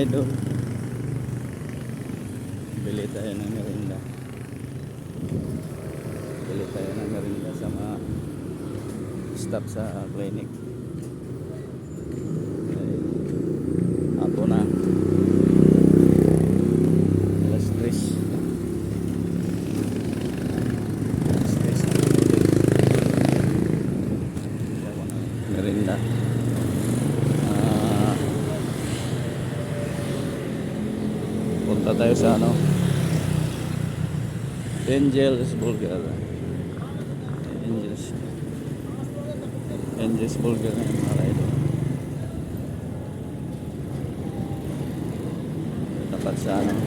idol. Bili tayo ng merinda. Bili tayo ng merinda sa mga staff sa clinic. Ay, Apo na. Alas 3. Alas 3 na merinda. Ah, punta tayo sa ano Angels Bulgar Angels Angels Bulgar yung mga tapat sa ano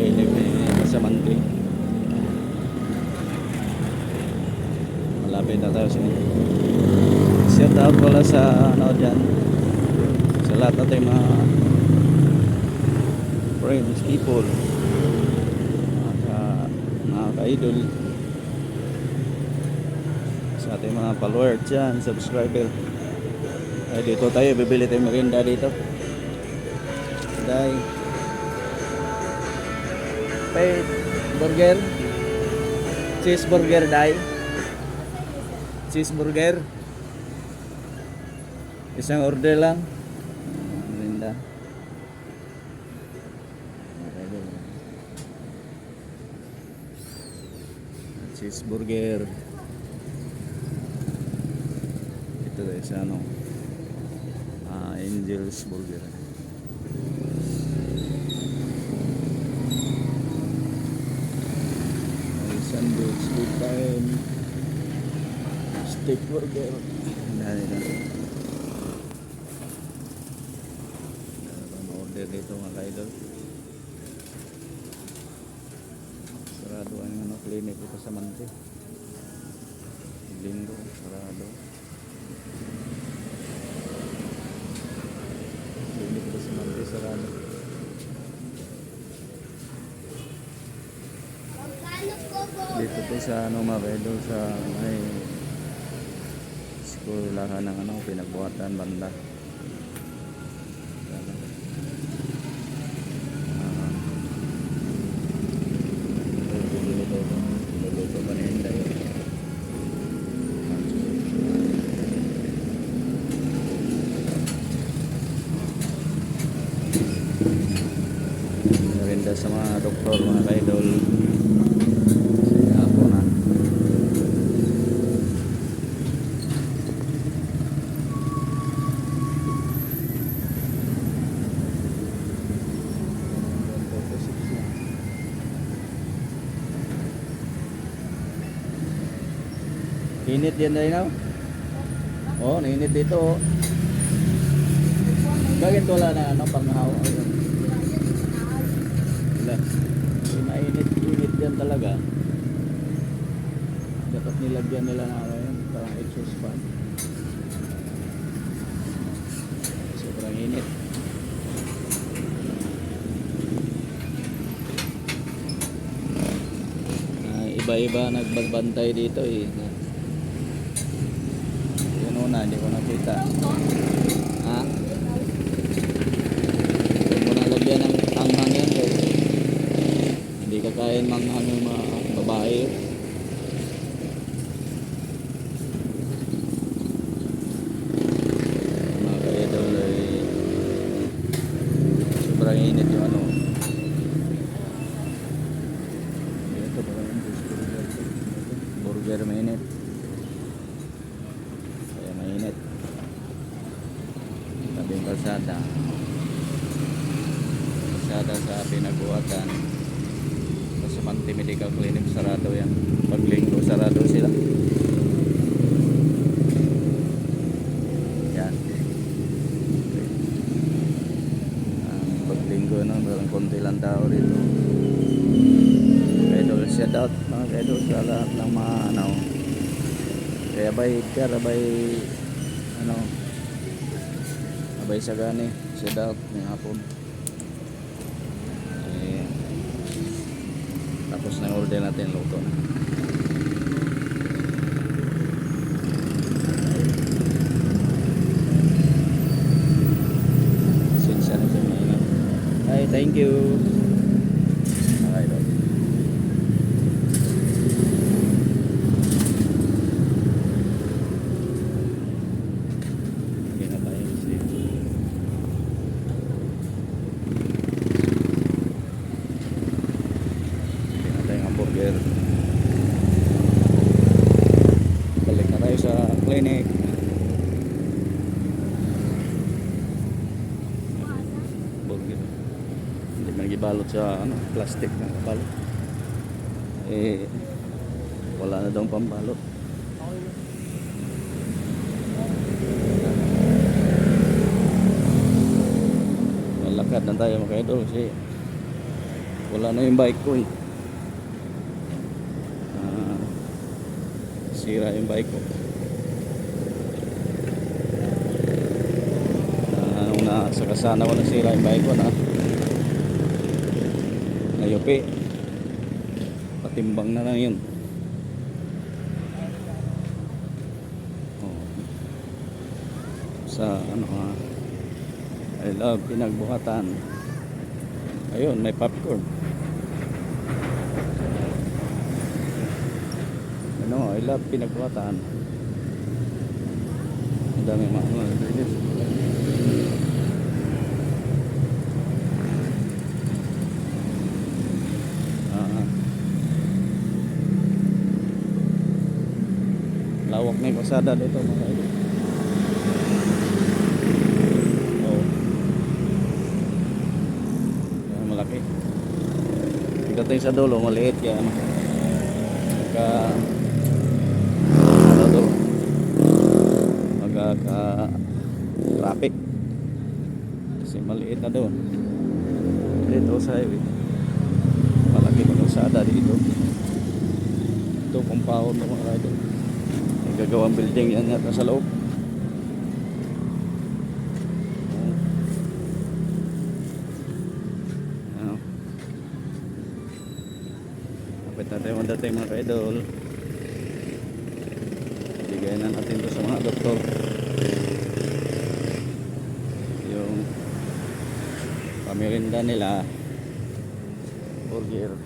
clinic ni Kasamanti malapit na tayo sa shout out pala sa ano dyan sa lahat natin mga friends, people. Mga, ka, mga ka-idol. Sa ating mga follower dyan, subscriber. Ay dito tayo, bibili tayo merinda dito. Dahil pay burger. Cheeseburger dahil cheeseburger Isang order lang. Merinda. Cheeseburger. Ito tayo sa ano. Ah, Angel's Burger. Sandwich, good time. Steak burger. Dali na. Order dito mga kaidol. Sarado ang ano, clinic dito sa Mante. Linggo, sarado. Clinic dito sa Mante, sarado. Dito po sa ano kaidol sa may skulahan ng ano, pinagbuhatan banda. Merinda sa mga doktor, mga kaidol. Init yan na yun Oh, nainit dito oh. Bakit wala na ano panghaw? Ayun. Wala. Mainit, init yan talaga. Dapat nilagyan nila na ano yun, parang exhaust fan. Sobrang init. Ah, iba-iba nagbabantay dito eh. Yun una, hindi ko nakita. Ha? Huwag mo na lagyan ng anghang yan guys. Kakain manghang yung mga babae. Mga ka-idol ay sobrang init yung ano. Ito ba yung burger? Mainit. Kaya mainit. Tabing kalsada. Kalsada sa pinagbuhatan. Sumanti Medical Clinic sarado yan. Paglinggo sarado sila. Yan. Ang paglinggo no, parang konti lang tao dito. Idol shout out mga idol sa lahat ng mga ano. Kaya bay kaya bay ano abay sa gani shout out ng hapon. ng order natin luto na Ay, thank you. Gibalot sa ano, plastic na balot. Eh, wala na daw pambalot. Malakad na tayo mga idol kasi wala na yung bike ko eh. Ah, sira yung bike ko. Ah, nung nasa kasana ko nasira yung bike ko na nayupi. Patimbang na lang yun. Oh. Sa ano ah, I love pinagbuhatan. Ayun, may popcorn. Ano, I love pinagbuhatan. Ang dami mga ano, dito. Ah. Lawak na yung kasada dito mga idol. Oo. Kaya malaki. Pagdating sa dulo, maliit kaya ano. Pagka ano to? Magka traffic. Kasi maliit na doon. Dito sa highway. Malaki pa kalsada dito. Ito compound ng mga idol. Gagawang building yan yata sa loob. Kapit natin yung dating mga ka-idol. Bigay na natin to sa mga doktor. Yung pamirinda nila. Burger.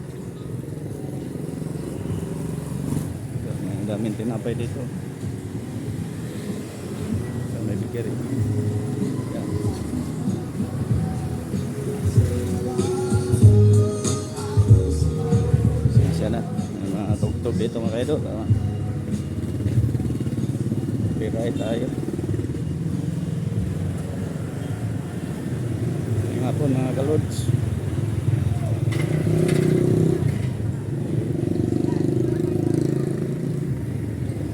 Ang daming tinapay dito. Yan, may bigay rin. Yan. Siya na. May mga tugtog dito mga kaidol. Tama. Copyright tayo. Yung po mga kalods.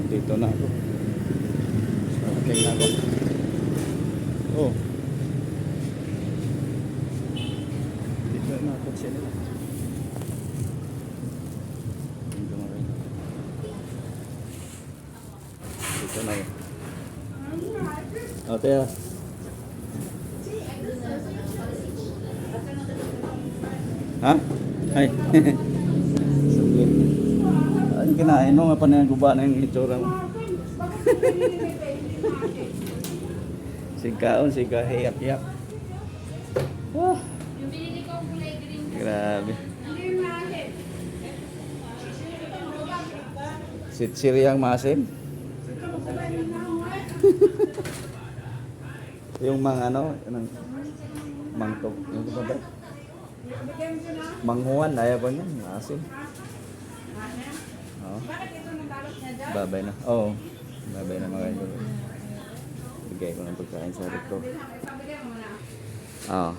Dito na ako. Na ako. Oh. Dito na ako sila. Dito na rin. Dito na rin. Ate ah. Ha? Ay. Ay, kinain mo nga pa na yung guba na yung itsura mo. Sigkaon, sigka, hiyak-hiyak. Ah, Yung binili ko ang grabe. Masim. yung mga ano, yung mangtok, yung ano ba? Manghuan, ayaw ko niyan, masim. Oh. Babay na. Oo. Oh, babay na mga idol. Bigay ko ng pagkain sa doktor. Oo.